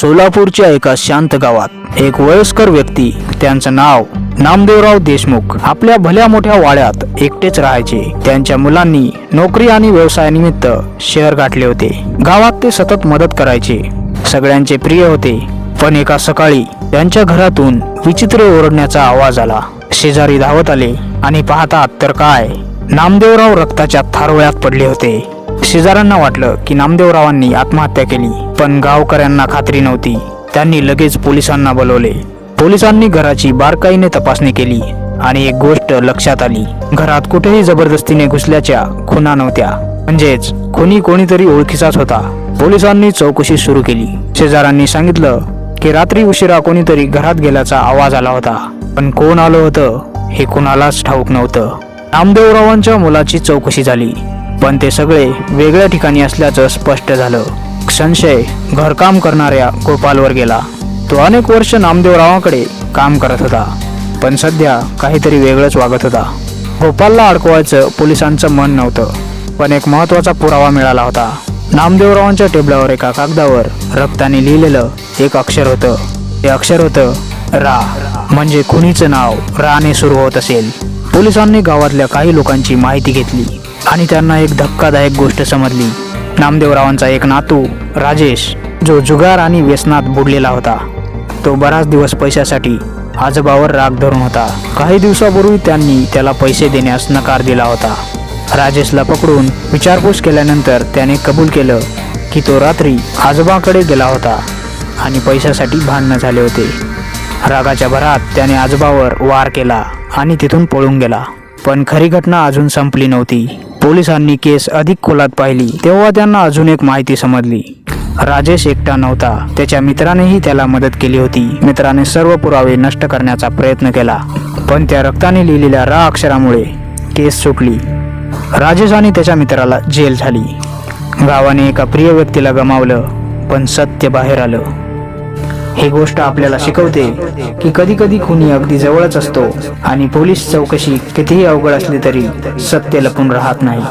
सोलापूरच्या एका शांत गावात एक वयस्कर व्यक्ती त्यांचं नाव नामदेवराव देशमुख. आपल्या भल्या मोठ्या वाड्यात एकटेच राहायचे. त्यांच्या मुलांनी नोकरी आणि व्यवसायानिमित्त शहर गाठले होते. गावात ते सतत मदत करायचे. सगळ्यांचे प्रिय होते. पण एका सकाळी त्यांच्या घरातून विचित्र ओरडण्याचा आवाज आला. शेजारी धावत आले आणि पाहतात तर काय? नामदेवराव रक्ताच्या थारोळ्यात पडले होते. शेजाऱ्यांना वाटलं की नामदेवरावांनी आत्महत्या केली पण गावकऱ्यांना खात्री नव्हती. त्यांनी लगेच पोलिसांना बोलवले. पोलिसांनी घराची बारकाईने तपासणी केली आणि एक गोष्ट लक्षात आली. घरात कुठेही जबरदस्तीने घुसल्याच्या खुना नव्हत्या. म्हणजेच खुनी कोणीतरी ओळखीचाच होता. पोलिसांनी चौकशी सुरू केली. शेजाऱ्यांनी सांगितलं की रात्री उशिरा कोणीतरी घरात गेल्याचा आवाज आला होता. पण कोण आलं होतं हे कुणालाच ठाऊक नव्हतं. नामदेवरावांच्या मुलाची चौकशी झाली. पण ते सगळे वेगळ्या ठिकाणी असल्याचं स्पष्ट झालं. संशय घरकाम करणाऱ्या गोपालवर गेला. तो अनेक वर्ष नामदेवरावांकडे काम करत होता पण सध्या काहीतरी वेगळंच वागत होता. गोपालला अडकवायचं पोलिसांचं मन नव्हतं पण एक महत्त्वाचा पुरावा मिळाला होता. नामदेवरावांच्या टेबलावर एका कागदावर रक्ताने लिहिलेलं एक अक्षर होतं. ते अक्षर होतं रा. म्हणजे खुनीचं नाव राने सुरू होत असेल. पोलिसांनी गावातल्या काही लोकांची माहिती घेतली. आणि त्यांना एक धक्कादायक गोष्ट समजली. नामदेवरावांचा एक नातू राजेश जो जुगार आणि व्यसनात बुडलेला होता. तो बराच दिवस पैशासाठी आजोबावर राग धरून होता. काही दिवसापूर्वी त्यांनी त्याला पैसे देण्यास नकार दिला होता. राजेशला पकडून विचारपूस केल्यानंतर त्याने कबूल केलं की तो रात्री आजोबाकडे गेला होता आणि पैशासाठी भांडणं झाले होते. रागाच्या भरात त्याने आजोबावर वार केला आणि तिथून पळून गेला. पण खरी घटना अजून संपली नव्हती. पोलिसांनी केस अधिक खोलात पाहिली. तेव्हा त्यांना अजून एक माहिती समजली. राजेश एकटा नव्हता. त्याच्या मित्रानेही त्याला मदत केली होती. मित्राने सर्व पुरावे नष्ट करण्याचा प्रयत्न केला. पण त्या रक्ताने लिहिलेल्या रा अक्षरामुळे केस सुटली. राजेश आणि त्याच्या मित्राला जेल झाली. गावाने एका प्रिय व्यक्तीला गमावलं पण सत्य बाहेर आलं. हे गोष्ट आपल्याला शिकवते की कधी कधी खुनी अगदी जवळच असतो आणि पोलीस चौकशी कितीही अवघड असली तरी सत्य लपून राहत नाही.